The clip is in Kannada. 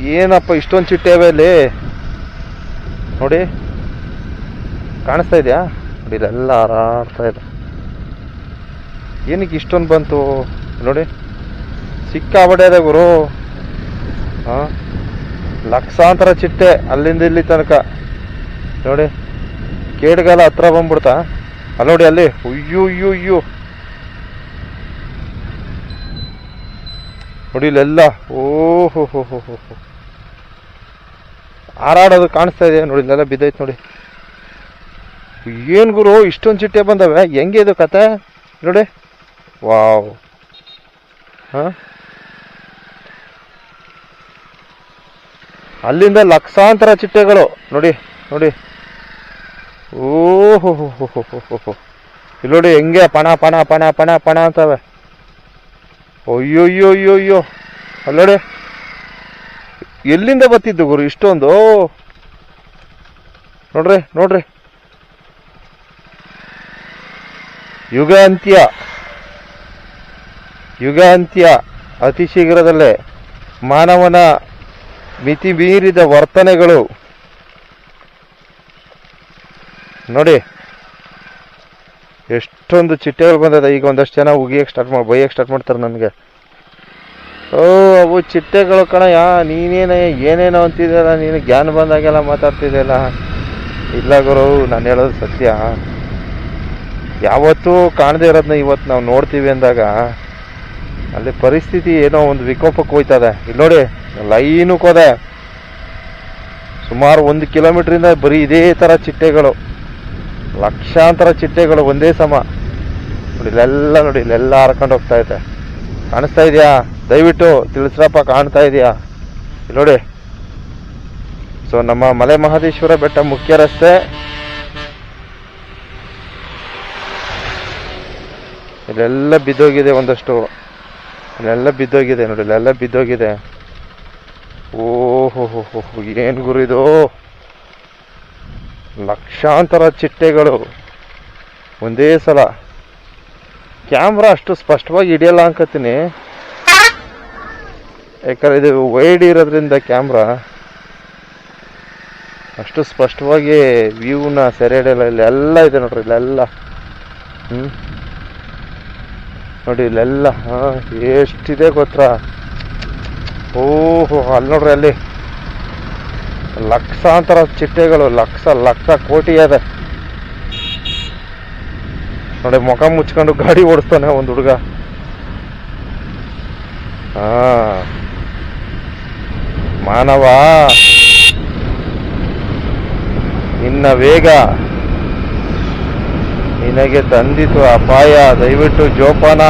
ಏನಪ್ಪ ಇಷ್ಟೊಂದು ಚಿಟ್ಟೆ ಅವೆ ಅಲ್ಲಿ? ನೋಡಿ, ಕಾಣಿಸ್ತಾ ಇದೆಯಾ? ನೋಡಿ, ಇಲ್ಲೆಲ್ಲ ಹಾರಾಡ್ತಾ ಇದೆ. ಏನಕ್ಕೆ ಇಷ್ಟೊಂದು ಬಂತು? ನೋಡಿ ಸಿಕ್ಕಾಬಡೆ ಇದೆ ಗುರು. ಹಾಂ? ಲಕ್ಷಾಂತರ ಚಿಟ್ಟೆ ಅಲ್ಲಿಂದ ಇಲ್ಲಿ ತನಕ. ನೋಡಿ, ಕೇಡ್ಗಾಲ ಹತ್ರ ಬಂದ್ಬಿಡ್ತಾ. ಅಲ್ಲಿ ನೋಡಿ ಅಲ್ಲಿ. ಅಯ್ಯೋ ಅಯ್ಯೋ ಅಯ್ಯೋ ನೋಡಿ, ಇಲ್ಲೆಲ್ಲ. ಓಹೋ, ಹೋ ಹೋ ಹೋ ಹೋ. ಹಾರಾಡೋದು ಕಾಣಿಸ್ತಾ ಇದೆ. ನೋಡಿ, ಇಲ್ಲೆಲ್ಲ ಬಿದ್ದೈತೆ ನೋಡಿ. ಏನು ಗುರು, ಇಷ್ಟೊಂದು ಚಿಟ್ಟೆ ಬಂದವೆ. ಹೆಂಗೆ ಇದು ಕತೆ? ನೋಡಿ. ವಾವ್. ಹಾಂ? ಅಲ್ಲಿಂದ ಲಕ್ಷಾಂತರ ಚಿಟ್ಟೆಗಳು. ನೋಡಿ ನೋಡಿ. ಓಹೋ ಇಲ್ಲಿ ನೋಡಿ ಹೆಂಗೆ ಪಣ ಪಣ ಪಣ ಪಣ ಪಣ ಅಂತವೆ. ಅಯ್ಯೋ ಅಯ್ಯೋ ಅಯ್ಯೋ ಅಯ್ಯೋ ಅಲ್ಲಿ ನೋಡಿ ಎಲ್ಲಿಂದ ಬತ್ತಿದ್ದು ಗುರು? ಇಷ್ಟೊಂದು? ನೋಡ್ರಿ ನೋಡ್ರಿ. ಯುಗ ಅಂತ್ಯ ಯುಗ ಅಂತ್ಯ ಅತಿ ಶೀಘ್ರದಲ್ಲೇ ಮಾನವನ ಮಿತಿ ಮೀರಿದ ವರ್ತನೆಗಳು. ನೋಡಿ, ಎಷ್ಟೊಂದು ಚಿಟ್ಟೆಗಳು ಬಂದದ. ಈಗ ಒಂದಷ್ಟು ಜನ ಉಗಿಯಕ್ಕೆ ಸ್ಟಾರ್ಟ್ ಮಾಡಿ ಬೈಯಕ್ಕೆ ಸ್ಟಾರ್ಟ್ ಮಾಡ್ತಾರೆ ನನಗೆ. ಓ. ಅವು ಚಿಟ್ಟೆಗಳು ಕಣಯ್ಯ ನೀನೇನ, ಏನೇನೋ ಅಂತಿದ್ದಲ್ಲ ನೀನು ಜ್ಞಾನ ಬಂದಾಗೆಲ್ಲ ಮಾತಾಡ್ತಿದ್ದೆಲ್ಲ ಇಲ್ಲ ಗುರು, ನಾನು ಹೇಳೋದು ಸತ್ಯ. ಯಾವತ್ತೂ ಕಾಣದೇ ಇರೋದನ್ನ ಇವತ್ತು ನಾವು ನೋಡ್ತೀವಿ ಅಂದಾಗ, ಅಲ್ಲಿ ಪರಿಸ್ಥಿತಿ ಏನೋ ಒಂದು ವಿಕೋಪಕ್ಕೆ ಹೋಯ್ತದೆ. ಇಲ್ಲಿ ನೋಡಿ ಲೈನಕ್ಕೆ ಹೋದೆ ಸುಮಾರು ಒಂದು ಕಿಲೋಮೀಟ್ರಿಂದ ಬರೀ ಇದೇ ಥರ ಚಿಟ್ಟೆಗಳು. ಲಕ್ಷಾಂತರ ಚಿಟ್ಟೆಗಳು ಒಂದೇ ಸಮ. ನೋಡಿ, ಇಲ್ಲೆಲ್ಲ ನೋಡಿ, ಇಲ್ಲೆಲ್ಲ ಹರ್ಕೊಂಡು ಹೋಗ್ತಾ ಐತೆ ಕಾಣಿಸ್ತಾ ಇದೆಯಾ? ದಯವಿಟ್ಟು ತಿಳಿಸ್ರಪ್ಪ ಕಾಣ್ತಾ ಇದೆಯಾ? ನೋಡಿ. ಸೊ ನಮ್ಮ ಮಲೆ ಮಹದೇಶ್ವರ ಬೆಟ್ಟ ಮುಖ್ಯ ರಸ್ತೆ. ಇಲ್ಲೆಲ್ಲ ಬಿದ್ದೋಗಿದೆ ಒಂದಷ್ಟು. ಇಲ್ಲೆಲ್ಲ ಬಿದ್ದೋಗಿದೆ ನೋಡಿ, ಇಲ್ಲೆಲ್ಲ ಬಿದ್ದೋಗಿದೆ. ಓಹೋ ಹೋ ಗುರು ಇದು? ಲಕ್ಷಾಂತರ ಚಿಟ್ಟೆಗಳು. ಒಂದೇ ಸಲ. ಕ್ಯಾಮ್ರಾ ಅಷ್ಟು ಸ್ಪಷ್ಟವಾಗಿ ಹಿಡಿಯಲ್ಲ ಅನ್ಕೋತೀನಿ. ಯಾಕಂದ್ರೆ ಇದು ವೈಡ್ ಇರೋದ್ರಿಂದ ಕ್ಯಾಮ್ರಾ ಅಷ್ಟು ಸ್ಪಷ್ಟವಾಗಿ ವ್ಯೂನ ಸೆರೆ ಹಿಡಿಯಲ್ಲ, ಇಲ್ಲೆಲ್ಲ ಇದೆ ನೋಡ್ರಿ, ಇಲ್ಲೆಲ್ಲ. ಹ್ಞೂ ನೋಡಿ, ಇಲ್ಲೆಲ್ಲ. ಹಾಂ, ಎಷ್ಟಿದೆ ಗೊತ್ತಾ ಓಹೋ, ಅಲ್ಲಿ ನೋಡ್ರಿ, ಅಲ್ಲಿ. ಲಕ್ಷಾಂತರ ಚಿಟ್ಟೆಗಳು, ಲಕ್ಷ ಲಕ್ಷ ಕೋಟಿ ಇದೆ. ನೋಡಿ, ಮುಖ ಮುಚ್ಕೊಂಡು ಗಾಡಿ ಓಡಿಸ್ತಾನೆ ಒಂದು ಹುಡುಗ. ಹಾ. ಮಾನವ. ನಿನ್ನ ವೇಗ ನಿನಗೆ ತಂದಿತು ಅಪಾಯ. ದಯವಿಟ್ಟು ಜೋಪಾನ.